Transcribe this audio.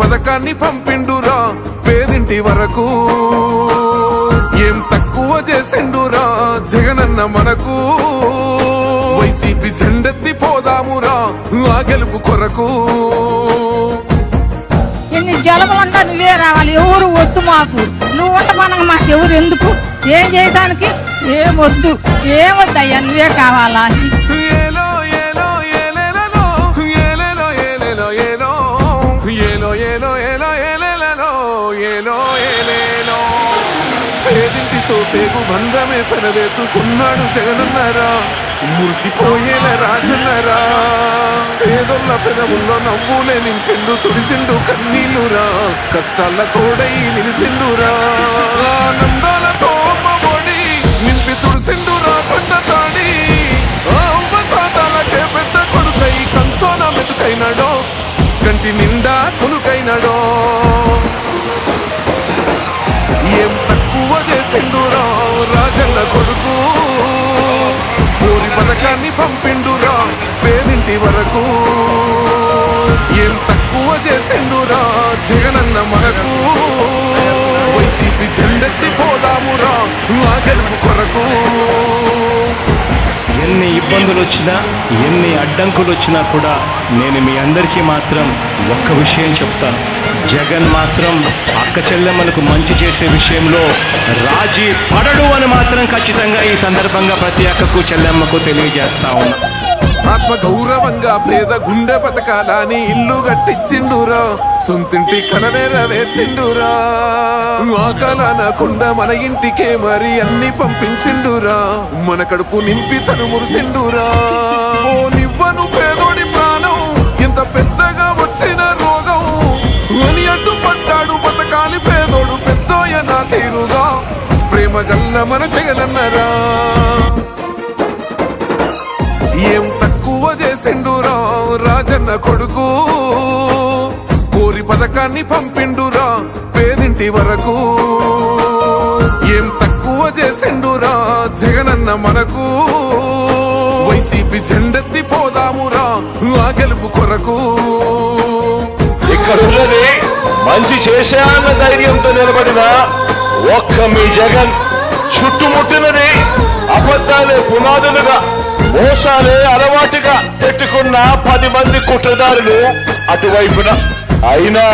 పథకాన్ని పంపిండురా పేదింటి వరకు. ఏం తక్కువ చేసిండురా జగనన్న మనకు. వైసీపీ జెండెత్తి పోదామురా ఆ గెలుపు కొరకు. ఎన్ని జలములంటా నువ్వే రావాలి ఎవరు వద్దు మాకు. నువ్వు ఉండమనగా మాకు ఎవరు ఎందుకు? ఏం చేయడానికి ఏం వద్దు. ఏం వద్దయ్యా నువ్వే కావాలా? పేదింటితో పేగు బంధమే పెనవేసుకున్నాడు జగనన్నారా. మురిసిపోయేల రాజన్నరా. పేదొల్ల పెదవుల్లో నవ్వులే నింపెండు తుడిసిండు కన్నీళ్ళురా. కష్టాల తోడై నిలిసిండురా. ఆనందాలతో అమ్మఒడి నింపి తుడిసిండురా కొండ తాడి. ఆ తాతలకే పెద్ద కొడుకై కంసోన మెతుకైనాడో. కంటి నిండా కొనుకైనాడో ఏం తక్కువ చేసిండురా రాజన్న కొడుకు. పూరి పథకాన్ని పంపిండురా పేరింటి వరకు. ఏం తక్కువ చేసిండురా జగనన్న మనకు. వైసీపీ చెండెత్తి పోదామురా ఆ గెలుపు కొరకు. ఎన్ని ఇబ్బందులు వచ్చినా ఎన్ని అడ్డంకులు వచ్చినా కూడా నేను మీ అందరికీ మాత్రం ఒక్క విషయం చెప్తాను. జగన్ మాత్రం అక్క చెల్లెమ్మలకు మంచి చేసే విషయంలో రాజీ పడడు అని మాత్రం ఖచ్చితంగా ఈ సందర్భంగా ప్రతి అక్కకు చెల్లెమ్మకు తెలియజేస్తా ఉన్నా. ఆత్మ గౌరవంగా పేద గుండె బతకాలని ఇల్లు కట్టించిండురా సొంతింటి కల నెరవేర్చిండురా కుండ మన ఇంటికే మరి అన్ని పంపించిండురా మన కడుపు నింపి తను మురిసిండురా. ఓ నివ్వను పేదోడి ప్రాణం ఇంత పెద్ద ప్రేమ మన జగనన్నరా ఏం తక్కువ చేసిండురా రాజన్న కొడుకు? కోరి పథకాన్ని పంపిండురా పేదింటి వరకు. ఏం తక్కువ చేసిండురా జగనన్న మనకు? వైసీపీ జెండెత్తి పోదామురా ఆ గెలుపు కొరకు. ఇక్కడ ఉన్నది మంచి చేశాన్న ధైర్యంతో నిలబడిన ఒక్క మీ జగన్. చుట్టుముట్టినది అబద్ధాలే పునాదులుగా మోసాలే అలవాటుగా పెట్టుకున్న పది మంది కుట్రదారులు అటువైపున. అయినా